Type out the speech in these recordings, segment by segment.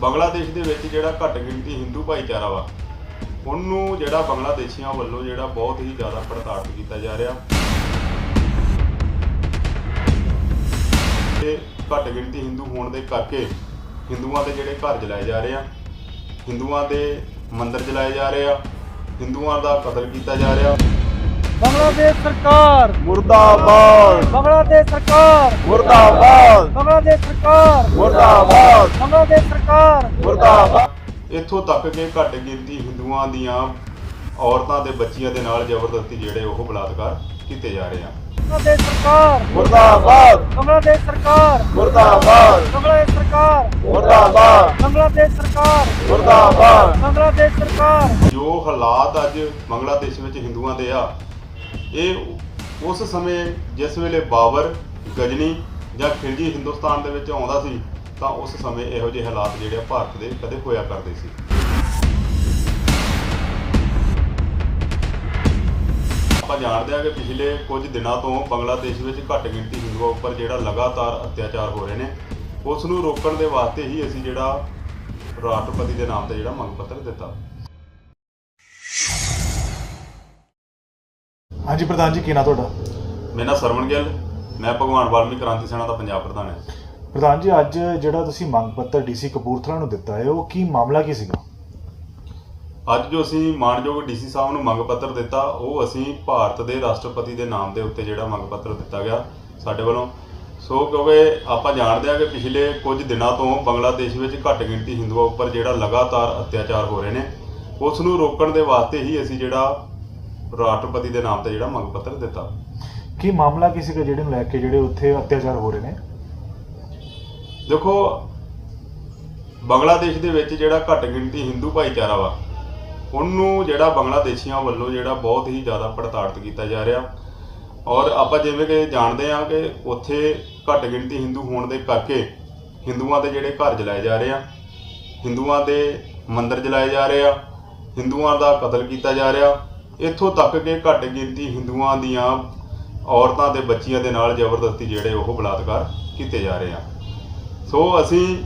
ਬੰਗਲਾਦੇਸ਼ ਦੇ ਵਿੱਚ ਜਿਹੜਾ ਘੱਟ ਗਿਣਤੀ ਹਿੰਦੂ ਭਾਈਚਾਰਾ ਵਾ, ਉਹਨੂੰ ਜਿਹੜਾ ਬੰਗਲਾਦੇਸ਼ੀਆਂ ਵੱਲੋਂ ਜਿਹੜਾ ਬਹੁਤ ਹੀ ਜ਼ਿਆਦਾ ਪ੍ਰਤਾੜਿਤ ਕੀਤਾ ਜਾ ਰਿਹਾ। ਤੇ ਘੱਟ ਗਿਣਤੀ ਹਿੰਦੂ ਹੋਣ ਦੇ ਕਰਕੇ ਹਿੰਦੂਆਂ ਦੇ ਜਿਹੜੇ ਘਰ ਜਲਾਏ ਜਾ ਰਹੇ ਆ, ਹਿੰਦੂਆਂ ਦੇ ਮੰਦਰ ਜਲਾਏ ਜਾ ਰਹੇ ਆ, ਹਿੰਦੂਆਂ ਦਾ ਕਤਲ ਕੀਤਾ ਜਾ ਰਿਹਾ। ਬੰਗਲਾਦੇਸ਼ ਸਰਕਾਰ। ਮੁਰਦਾਬਾਦ। ਬੰਗਲਾਦੇਸ਼ ਸਰਕਾਰ। ਮੁਰਦਾਬਾਦ। ਬੰਗਲਾਦੇਸ਼ ਸਰਕਾਰ। ਮੁਰਦਾਬਾਦ। ਬੰਗਲਾਦੇਸ਼ ਸਰਕਾਰ। ਮੁਰਦਾਬਾਦ। ਇੱਥੋਂ ਤੱਕ ਕਿ ਘੱਟ ਗਿਣਤੀ ਹਿੰਦੂਆਂ ਦੀਆਂ ਔਰਤਾਂ ਤੇ ਬੱਚੀਆਂ ਦੇ ਨਾਲ ਜ਼ਬਰਦਸਤੀ ਜਿਹੜੇ ਉਹ ਬਲਾਤਕਾਰ ਕੀਤੇ ਜਾ ਰਹੇ ਆ। ਬੰਗਲਾਦੇਸ਼ ਸਰਕਾਰ। ਮੁਰਦਾਬਾਦ। ਬੰਗਲਾਦੇਸ਼ ਸਰਕਾਰ। ਮੁਰਦਾਬਾਦ। ਬੰਗਲਾਦੇਸ਼ ਸਰਕਾਰ। ਮੁਰਦਾਬਾਦ। ਬੰਗਲਾਦੇਸ਼ ਸਰਕਾਰ। ਮੁਰਦਾਬਾਦ। ਬੰਗਲਾਦੇਸ਼ ਸਰਕਾਰ। ਜੋ ਹਾਲਾਤ ਅੱਜ ਬੰਗਲਾਦੇਸ਼ ਵਿੱਚ ਹਿੰਦੂਆਂ ਦੇ ਆ ਇਹ ਉਸ ਸਮੇਂ ਜਿਸ ਵੇਲੇ ਬਾਬਰ, ਗਜਨੀ ਜਾਂ ਖਿਲਜੀ ਹਿੰਦੁਸਤਾਨ ਦੇ ਵਿੱਚ ਆਉਂਦਾ ਸੀ, ਤਾਂ ਉਸ ਸਮੇਂ ਇਹੋ ਜਿਹੇ ਹਾਲਾਤ ਜਿਹੜੇ ਆ ਭਾਰਤ ਦੇ ਕਦੇ ਹੋਇਆ ਕਰਦੇ ਸੀ। ਆਪਾਂ ਜਾਣਦੇ ਹਾਂ ਕਿ ਪਿਛਲੇ ਕੁਝ ਦਿਨਾਂ ਤੋਂ ਬੰਗਲਾਦੇਸ਼ ਵਿੱਚ ਘੱਟ ਗਿਣਤੀ ਹਿੰਦੂਆਂ ਉੱਪਰ ਜਿਹੜਾ ਲਗਾਤਾਰ ਅਤਿਆਚਾਰ ਹੋ ਰਹੇ ਨੇ, ਉਸ ਨੂੰ ਰੋਕਣ ਦੇ ਵਾਸਤੇ ਹੀ ਅਸੀਂ ਜਿਹੜਾ ਰਾਸ਼ਟਰਪਤੀ ਦੇ ਨਾਮ ਤੇ ਜਿਹੜਾ ਮੰਗ ਪੱਤਰ ਦਿੱਤਾ। ਹਾਂਜੀ ਪ੍ਰਧਾਨ ਜੀ ਕੀ ਨਾਂ ਤੁਹਾਡਾ? ਮੇਰਾ ਨਾਮ ਸਰਵਣ ਗਿੱਲ ਮੈਂ ਭਗਵਾਨ ਵਾਲਮੀਕ ਕ੍ਰਾਂਤੀ ਸੈਨਾ ਦਾ ਪੰਜਾਬ ਪ੍ਰਧਾਨ ਹਾਂ। ਪ੍ਰਧਾਨ ਜੀ ਅੱਜ ਜਿਹੜਾ ਤੁਸੀਂ ਮੰਗ ਪੱਤਰ ਡੀਸੀ ਕਪੂਰਥਲਾ ਨੂੰ ਦਿੱਤਾ ਹੈ ਉਹ ਕੀ ਮਾਮਲਾ ਕੀ ਸੀਗਾ? ਅੱਜ ਜੋ ਅਸੀਂ ਮਾਨਯੋਗ ਡੀਸੀ ਸਾਹਿਬ ਨੂੰ ਮੰਗ ਪੱਤਰ ਦਿੱਤਾ ਉਹ ਅਸੀਂ ਭਾਰਤ ਦੇ ਰਾਸ਼ਟਰਪਤੀ ਦੇ ਨਾਮ ਦੇ ਉੱਤੇ ਜਿਹੜਾ ਮੰਗ ਪੱਤਰ ਦਿੱਤਾ ਗਿਆ ਸਾਡੇ ਵੱਲੋਂ। ਸੋ ਕਿਉਂਕਿ ਆਪਾਂ ਜਾਣਦੇ ਹਾਂ ਕਿ ਪਿਛਲੇ ਕੁਝ ਦਿਨਾਂ ਤੋਂ ਬੰਗਲਾਦੇਸ਼ ਵਿੱਚ ਘੱਟ ਗਿਣਤੀ ਹਿੰਦੂਆਂ ਉੱਪਰ ਜਿਹੜਾ ਲਗਾਤਾਰ ਅਤਿਆਚਾਰ ਹੋ ਰਹੇ ਨੇ ਉਸ ਨੂੰ ਰੋਕਣ ਦੇ ਵਾਸਤੇ ਹੀ ਅਸੀਂ ਜਿਹੜਾ ਰਾਸ਼ਟਰਪਤੀ ਦੇ ਨਾਮ ਤੇ ਜਿਹੜਾ ਮੰਗ ਪੱਤਰ ਦਿੱਤਾ। ਕੀ ਮਾਮਲਾ ਕੀ ਸੀਗਾ ਜਿਹੜੇ ਨੂੰ ਲੈ ਕੇ ਜਿਹੜੇ ਉੱਥੇ ਅਤਿਆਚਾਰ ਹੋ ਰਹੇ ਨੇ? ਦੇਖੋ ਬੰਗਲਾਦੇਸ਼ ਦੇ ਵਿੱਚ ਜਿਹੜਾ ਘੱਟ ਗਿਣਤੀ ਹਿੰਦੂ ਭਾਈਚਾਰਾ ਵਾ ਉਹਨੂੰ ਜਿਹੜਾ ਬੰਗਲਾਦੇਸ਼ੀਆਂ ਵੱਲੋਂ ਜਿਹੜਾ ਬਹੁਤ ਹੀ ਜ਼ਿਆਦਾ ਪ੍ਰਤਾੜਿਤ ਕੀਤਾ ਜਾ ਰਿਹਾ। ਔਰ ਆਪਾਂ ਜਿਵੇਂ ਕਿ ਜਾਣਦੇ ਹਾਂ ਕਿ ਉੱਥੇ ਘੱਟ ਗਿਣਤੀ ਹਿੰਦੂ ਹੋਣ ਦੇ ਕਰਕੇ ਹਿੰਦੂਆਂ ਦੇ ਜਿਹੜੇ ਘਰ ਜਲਾਏ ਜਾ ਰਹੇ ਆ ਹਿੰਦੂਆਂ ਦੇ ਮੰਦਿਰ ਜਲਾਏ ਜਾ ਰਹੇ ਆ ਹਿੰਦੂਆਂ ਦਾ ਕਤਲ ਕੀਤਾ ਜਾ ਰਿਹਾ ਇੱਥੋਂ ਤੱਕ ਕਿ ਘੱਟ ਗਿਣਤੀ ਹਿੰਦੂਆਂ ਦੀਆਂ ਔਰਤਾਂ ਤੇ ਬੱਚੀਆਂ ਦੇ ਨਾਲ ਜ਼ਬਰਦਸਤੀ ਜਿਹੜੇ ਉਹ ਬਲਾਤਕਾਰ ਕੀਤੇ ਜਾ ਰਹੇ ਆ। ਸੋ ਅਸੀਂ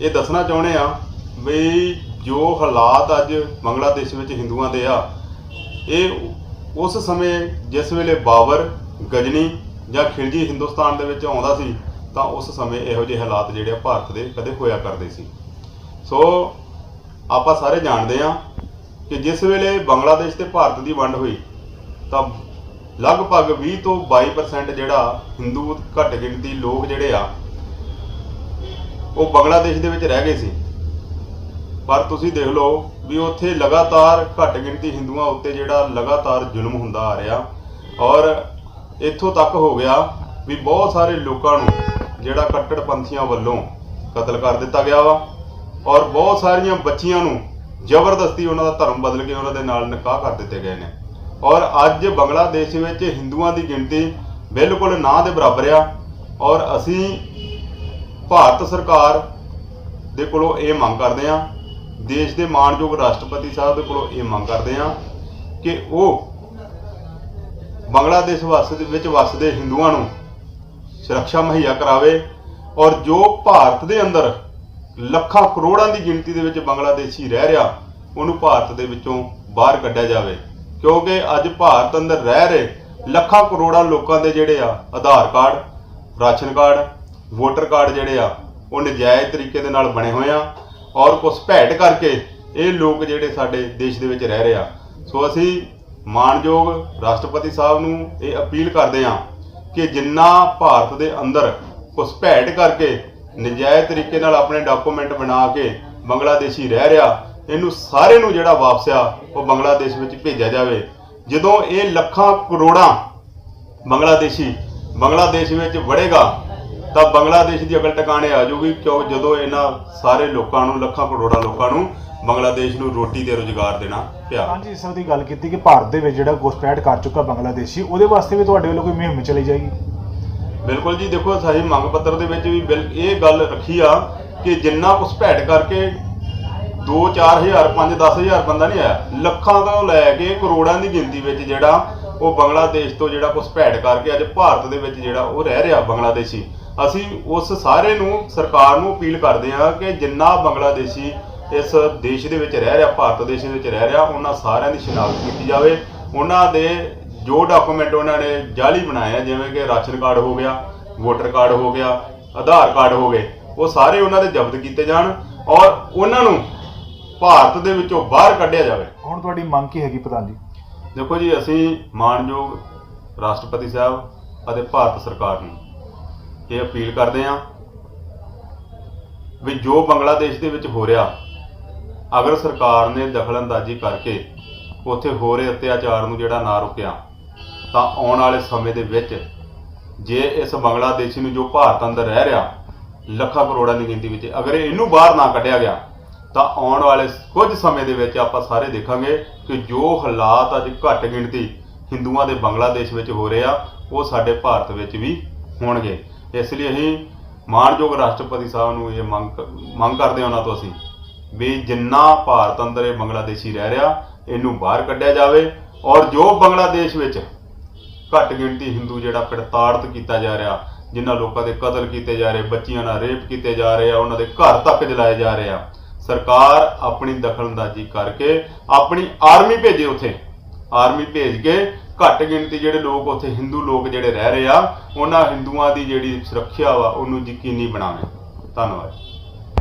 ਇਹ ਦੱਸਣਾ ਚਾਹੁੰਦੇ ਆ ਵੀ ਜੋ ਹਾਲਾਤ ਅੱਜ ਬੰਗਲਾਦੇਸ਼ ਵਿੱਚ ਹਿੰਦੂਆਂ ਦੇ ਆ, ਇਹ ਉਸ ਸਮੇਂ ਜਿਸ ਵੇਲੇ ਬਾਬਰ, ਗਜਨੀ ਜਾਂ ਖਿਲਜੀ ਹਿੰਦੁਸਤਾਨ ਦੇ ਵਿੱਚ ਆਉਂਦਾ ਸੀ, ਤਾਂ ਉਸ ਸਮੇਂ ਇਹੋ ਜਿਹੇ ਹਾਲਾਤ ਜਿਹੜੇ ਆ ਭਾਰਤ ਦੇ ਕਦੇ ਹੋਇਆ ਕਰਦੇ ਸੀ। ਸੋ ਆਪਾਂ ਸਾਰੇ ਜਾਣਦੇ ਆ ਕਿ ਜਿਸ ਵੇਲੇ ਬੰਗਲਾਦੇਸ਼ ਤੇ ਭਾਰਤ ਦੀ ਵੰਡ ਹੋਈ, ਤਾਂ ਲਗਭਗ 20 ਤੋਂ 22% ਜਿਹੜਾ ਹਿੰਦੂ ਘੱਟ ਗਿਣਤੀ ਲੋਕ ਜਿਹੜੇ ਆ, ਉਹ ਬੰਗਲਾਦੇਸ਼ ਦੇ ਵਿੱਚ ਰਹਿ ਗਏ ਸੀ। ਪਰ ਤੁਸੀਂ ਦੇਖ ਲਓ ਵੀ ਉੱਥੇ ਲਗਾਤਾਰ ਘੱਟ ਗਿਣਤੀ ਹਿੰਦੂਆਂ ਉੱਤੇ ਜਿਹੜਾ ਲਗਾਤਾਰ ਜ਼ੁਲਮ ਹੁੰਦਾ ਆ ਰਿਹਾ। ਔਰ ਇੱਥੋਂ ਤੱਕ ਹੋ ਗਿਆ ਵੀ ਬਹੁਤ ਸਾਰੇ ਲੋਕਾਂ ਨੂੰ ਜਿਹੜਾ ਕੱਟੜਪੰਥੀਆਂ ਵੱਲੋਂ ਕਤਲ ਕਰ ਦਿੱਤਾ ਗਿਆ ਵਾ। ਔਰ ਬਹੁਤ ਸਾਰੀਆਂ ਬੱਚੀਆਂ ਨੂੰ ਜ਼ਬਰਦਸਤੀ ਉਹਨਾਂ ਦਾ ਧਰਮ ਬਦਲ ਕੇ ਉਹਨਾਂ ਦੇ ਨਾਲ ਨਿਕਾਹ ਕਰ ਦਿੱਤੇ ਗਏ ਨੇ। ਔਰ ਅੱਜ ਬੰਗਲਾਦੇਸ਼ ਵਿੱਚ ਹਿੰਦੂਆਂ ਦੀ ਗਿਣਤੀ ਬਿਲਕੁਲ ਨਾ ਦੇ ਬਰਾਬਰ ਆ। ਔਰ ਅਸੀਂ ਭਾਰਤ ਸਰਕਾਰ ਦੇ ਕੋਲੋਂ ਇਹ ਮੰਗ ਕਰਦੇ ਆ ਦੇਸ਼ ਦੇ ਮਾਣਯੋਗ ਰਾਸ਼ਟਰਪਤੀ ਸਾਹਿਬ ਦੇ ਕੋਲੋਂ ਇਹ ਮੰਗ ਕਰਦੇ ਆ ਕਿ ਉਹ ਬੰਗਲਾਦੇਸ਼ ਵਸਦੇ ਵਿੱਚ ਵਸਦੇ ਹਿੰਦੂਆਂ ਨੂੰ ਸੁਰੱਖਿਆ ਮੁਹੱਈਆ ਕਰਾਵੇ। ਔਰ ਜੋ ਭਾਰਤ ਦੇ ਅੰਦਰ ਲੱਖਾਂ ਕਰੋੜਾਂ ਦੀ ਗਿਣਤੀ ਦੇ ਵਿੱਚ ਬੰਗਲਾਦੇਸ਼ੀ ਰਹਿ ਰਿਹਾ, ਉਹਨੂੰ ਭਾਰਤ ਦੇ ਵਿੱਚੋਂ ਬਾਹਰ ਕੱਢਿਆ ਜਾਵੇ। ਕਿਉਂਕਿ ਅੱਜ ਭਾਰਤ ਅੰਦਰ ਰਹਿ ਰਹੇ ਲੱਖਾਂ ਕਰੋੜਾਂ ਲੋਕਾਂ ਦੇ ਜਿਹੜੇ ਆ, Aadhaar card, ration card, voter card ਜਿਹੜੇ ਆ, ਉਹ ਨਜਾਇਜ਼ ਤਰੀਕੇ ਦੇ ਨਾਲ ਬਣੇ ਹੋਏ ਆ ਔਰ ਘੁਸਪੈਠ ਕਰਕੇ ਇਹ ਲੋਕ ਜਿਹੜੇ ਸਾਡੇ ਦੇਸ਼ ਦੇ ਵਿੱਚ ਰਹਿ ਰਹੇ ਆ। ਸੋ ਅਸੀਂ ਮਾਣਯੋਗ ਰਾਸ਼ਟਰਪਤੀ ਸਾਹਿਬ ਨੂੰ ਇਹ ਅਪੀਲ ਕਰਦੇ ਆ ਕਿ ਜਿੰਨਾ ਭਾਰਤ ਦੇ ਅੰਦਰ ਘੁਸਪੈਠ ਕਰਕੇ ਨਜਾਇਜ਼ ਤਰੀਕੇ ਨਾਲ ਆਪਣੇ ਡਾਕੂਮੈਂਟ ਬਣਾ ਕੇ ਬੰਗਲਾਦੇਸ਼ੀ ਰਹਿ ਰਿਹਾ, ਇਹਨੂੰ ਸਾਰੇ ਨੂੰ ਜਿਹੜਾ ਵਾਪਸ ਉਹ ਬੰਗਲਾਦੇਸ਼ ਵਿੱਚ ਭੇਜਿਆ ਜਾਵੇ। ਜਦੋਂ ਇਹ ਲੱਖਾਂ ਕਰੋੜਾਂ ਬੰਗਲਾਦੇਸ਼ੀ ਬੰਗਲਾਦੇਸ਼ ਵਿੱਚ ਵੜੇਗਾ, ਤਾਂ ਬੰਗਲਾਦੇਸ਼ ਦੀ ਅਕਲ ਟਿਕਾਣੇ ਆ ਜਾਊਗੀ, ਕਿਉਂ? ਜਦੋਂ ਇਹਨਾਂ ਸਾਰੇ ਲੋਕਾਂ ਨੂੰ, ਲੱਖਾਂ ਕਰੋੜਾਂ ਲੋਕਾਂ ਨੂੰ ਬੰਗਲਾਦੇਸ਼ ਨੂੰ ਰੋਟੀ ਤੇ ਰੋਜ਼ਗਾਰ ਦੇਣਾ ਪਿਆ। ਹਾਂਜੀ ਇਸ ਦੀ ਗੱਲ ਕੀਤੀ ਕਿ ਭਾਰਤ ਦੇ ਵਿੱਚ ਜਿਹੜਾ ਘੁਸਪੈਠ ਕਰ ਚੁੱਕਾ ਬੰਗਲਾਦੇਸ਼ੀ, ਉਹਦੇ ਵਾਸਤੇ ਵੀ ਤੁਹਾਡੇ ਵੱਲੋਂ ਕੋਈ ਮੁਹਿੰਮ ਚਲਾਈ ਜਾਏਗੀ? ਬਿਲਕੁਲ ਜੀ, ਦੇਖੋ ਸਹੀ ਮੰਗ ਪੱਤਰ ਦੇ ਵਿੱਚ ਵੀ ਬਿਲ, ਇਹ ਗੱਲ ਰੱਖੀ ਆ ਕਿ ਜਿੰਨਾ ਘੁਸਪੈਠ ਕਰਕੇ 2 4000 5 10000 ਬੰਦਾ ਨਹੀਂ ਆਇਆ, ਲੱਖਾਂ ਤੋਂ ਲੈ ਕੇ ਕਰੋੜਾਂ ਦੀ ਗਿਣਤੀ ਵਿੱਚ ਜਿਹੜਾ ਉਹ ਬੰਗਲਾਦੇਸ਼ ਤੋਂ ਜਿਹੜਾ ਘੁਸਪੈਠ ਕਰਕੇ ਅੱਜ ਭਾਰਤ ਦੇ ਵਿੱਚ ਜਿਹੜਾ ਉਹ ਰਹਿ ਰਿਹਾ ਬੰਗਲਾਦੇਸ਼ੀ। ਅਸੀਂ ਉਸ ਸਾਰੇ ਨੂੰ, ਸਰਕਾਰ ਨੂੰ ਅਪੀਲ ਕਰਦੇ ਹਾਂ ਕਿ ਜਿੰਨਾ ਬੰਗਲਾਦੇਸ਼ੀ ਇਸ ਦੇਸ਼ ਦੇ ਵਿੱਚ ਰਹਿ ਰਿਹਾ, ਭਾਰਤ ਦੇਸ਼ ਦੇ ਵਿੱਚ ਰਹਿ ਰਿਹਾ, ਉਹਨਾਂ ਸਾਰਿਆਂ ਦੀ ਸ਼ਨਾਖਤ ਕੀਤੀ ਜਾਵੇ। ਉਹਨਾਂ ਦੇ ਜੋ ਡਾਕੂਮੈਂਟ ਉਹਨਾਂ ਨੇ ਜਾਲੀ ਬਣਾਏ ਆ ਜਿਵੇਂ ਕਿ ਰਾਸ਼ਨ ਕਾਰਡ ਹੋ ਗਿਆ ਵੋਟਰ ਕਾਰਡ ਹੋ ਗਿਆ ਆਧਾਰ ਕਾਰਡ ਹੋ ਗਏ ਉਹ ਸਾਰੇ ਉਹਨਾਂ ਦੇ ਜ਼ਬਤ ਕੀਤੇ ਜਾਣ ਔਰ ਉਹਨਾਂ ਨੂੰ ਭਾਰਤ ਦੇ ਵਿੱਚੋਂ ਬਾਹਰ ਕੱਢਿਆ ਜਾਵੇ। ਹੁਣ ਤੁਹਾਡੀ ਮੰਗ ਕੀ ਹੈਗੀ ਪ੍ਰਧਾਨ ਜੀ? ਦੇਖੋ ਜੀ ਅਸੀਂ ਮਾਨਯੋਗ ਰਾਸ਼ਟਰਪਤੀ ਸਾਹਿਬ ਅਤੇ ਭਾਰਤ ਸਰਕਾਰ ਨੂੰ ਇਹ ਅਪੀਲ ਕਰਦੇ ਹਾਂ ਵੀ ਜੋ ਬੰਗਲਾਦੇਸ਼ ਦੇ ਵਿੱਚ ਹੋ ਰਿਹਾ ਅਗਰ ਸਰਕਾਰ ਨੇ ਦਖਲਅੰਦਾਜ਼ੀ ਕਰਕੇ ਉੱਥੇ ਹੋ ਰਹੇ ਅਤਿਆਚਾਰ ਨੂੰ ਜਿਹੜਾ ਨਾ ਰੁਕਿਆ ਤਾਂ ਆਉਣ ਵਾਲੇ ਸਮੇਂ ਦੇ ਵਿੱਚ ਜੇ ਇਸ ਬੰਗਲਾਦੇਸ਼ੀ ਨੂੰ ਜੋ ਭਾਰਤ ਅੰਦਰ ਰਹਿ ਰਿਹਾ, ਲੱਖਾਂ ਕਰੋੜਾਂ ਦੀ ਗਿਣਤੀ ਵਿੱਚ, ਅਗਰ ਇਹਨੂੰ ਬਾਹਰ ਨਾ ਕੱਢਿਆ ਗਿਆ, ਤਾਂ ਆਉਣ ਵਾਲੇ ਕੁਝ ਸਮੇਂ ਦੇ ਵਿੱਚ ਆਪਾਂ ਸਾਰੇ ਦੇਖਾਂਗੇ ਕਿ ਜੋ ਹਾਲਾਤ ਅੱਜ ਘੱਟ ਗਿਣਤੀ ਹਿੰਦੂਆਂ ਦੇ ਬੰਗਲਾਦੇਸ਼ ਵਿੱਚ ਹੋ ਰਹੇ ਆ, ਉਹ ਸਾਡੇ ਭਾਰਤ ਵਿੱਚ ਵੀ ਹੋਣਗੇ। ਇਸ ਲਈ ਅਸੀਂ ਮਾਣਯੋਗ ਰਾਸ਼ਟਰਪਤੀ ਸਾਹਿਬ ਨੂੰ ਇਹ ਮੰਗ ਮੰਗ ਕਰਦੇ ਹਾਂ ਉਹਨਾਂ ਤੋਂ ਅਸੀਂ ਵੀ ਜਿੰਨਾ ਭਾਰਤ ਅੰਦਰ ਇਹ ਬੰਗਲਾਦੇਸ਼ੀ ਰਹਿ ਰਿਹਾ, ਇਹਨੂੰ ਬਾਹਰ ਕੱਢਿਆ ਜਾਵੇ ਔਰ ਜੋ ਬੰਗਲਾਦੇਸ਼ ਵਿੱਚ ਘੱਟ ਗਿਣਤੀ ਹਿੰਦੂ ਜਿਹੜਾ ਪ੍ਰਤਾੜਿਤ ਕੀਤਾ ਜਾ ਰਿਹਾ, ਜਿਨ੍ਹਾਂ ਲੋਕਾਂ ਦੇ ਕਤਲ ਕੀਤੇ ਜਾ ਰਹੇ, ਬੱਚੀਆਂ ਨਾਲ ਰੇਪ ਕੀਤੇ ਜਾ ਰਹੇ ਆ, ਉਹਨਾਂ ਦੇ ਘਰ ਤੱਕ ਜਲਾਏ ਜਾ ਰਹੇ ਆ। ਸਰਕਾਰ ਆਪਣੀ ਦਖਲਅੰਦਾਜ਼ੀ ਕਰਕੇ ਆਪਣੀ ਆਰਮੀ ਭੇਜੇ ਉੱਥੇ। ਆਰਮੀ ਭੇਜ ਕੇ ਘੱਟ ਗਿਣਤੀ ਜਿਹੜੇ ਲੋਕ ਉੱਥੇ ਹਿੰਦੂ ਲੋਕ ਜਿਹੜੇ ਰਹਿ ਰਹੇ ਆ, ਉਹਨਾਂ ਹਿੰਦੂਆਂ ਦੀ ਜਿਹੜੀ ਸੁਰੱਖਿਆ ਵਾ, ਉਹਨੂੰ ਯਕੀਨੀ ਬਣਾਵੇ। ਧੰਨਵਾਦ।